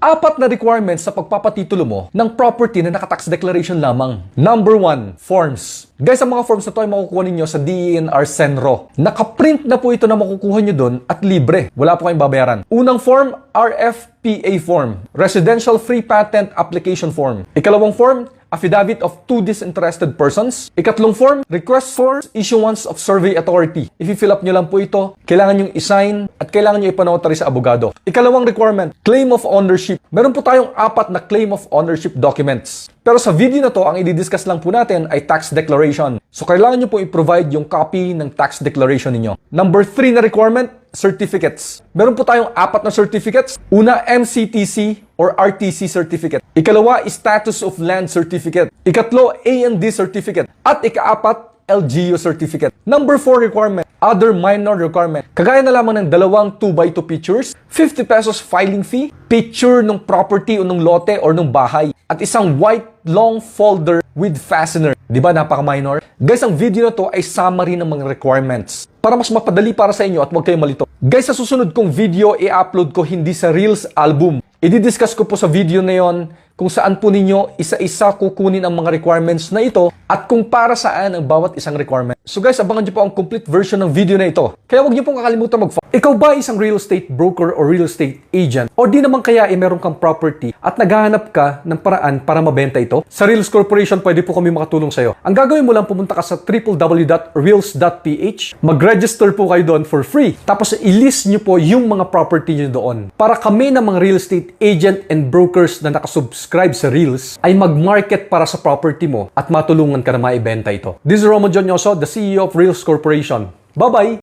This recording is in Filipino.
Apat na requirements sa pagpapatitulo mo ng property na nakatax declaration lamang. Number one, forms. Guys, ang mga forms na to ay makukuha ninyo sa DENR Senro. Nakaprint na po ito na makukuha nyo dun at libre. Wala po kayong babayaran. Unang form, RFPA form. Residential Free Patent Application Form. Ikalawang form, affidavit of two disinterested persons. Ikatlong form, request for issuance of survey authority. If fill up nyo lang po ito, kailangan nyo i-sign at kailangan nyo ipanotary sa abogado. Ikalawang requirement, claim of ownership. Meron po tayong apat na claim of ownership documents. Pero sa video na to, ang i-discuss lang po natin ay tax declaration. So kailangan nyo po i-provide yung copy ng tax declaration ninyo. Number three na requirement, certificates. Meron po tayong apat na certificates. Una, MCTC or RTC certificate. Ikalawa, status of land certificate. Ikatlo, A&D certificate. At ikaapat, LGU certificate. Number 4 requirement, other minor requirement. Kagaya na lamang ng dalawang 2x2 pictures, 50 pesos filing fee, picture ng property o ng lote or ng bahay, at isang white long folder with fastener. Di ba napaka-minor? Guys, ang video na to ay summary ng mga requirements para mas mapadali para sa inyo at huwag kayong malito. Guys, sa susunod kong video, i-upload ko hindi sa Reels album. I-discuss ko po sa video na yon kung saan po ninyo isa-isa kukunin ang mga requirements na ito at kung para saan ang bawat isang requirement. So guys, abangan nyo po ang complete version ng video na ito. Kaya huwag nyo pong kakalimutan mag Ikaw ba isang real estate broker or real estate agent? O di naman kaya eh meron kang property at naghahanap ka ng paraan para mabenta ito? Sa Reals Corporation, pwede po kami makatulong sa'yo. Ang gagawin mo lang, pumunta ka sa www.reals.ph, mag-register po kayo doon for free. Tapos i-list nyo po yung mga property nyo doon. Para kami ng mga real estate agent and brokers na nakasubscribe sa Reels ay mag-market para sa property mo at matulungan ka na maibenta ito. This is Romo Jonyoso, the CEO of Reals Corporation. Bye-bye!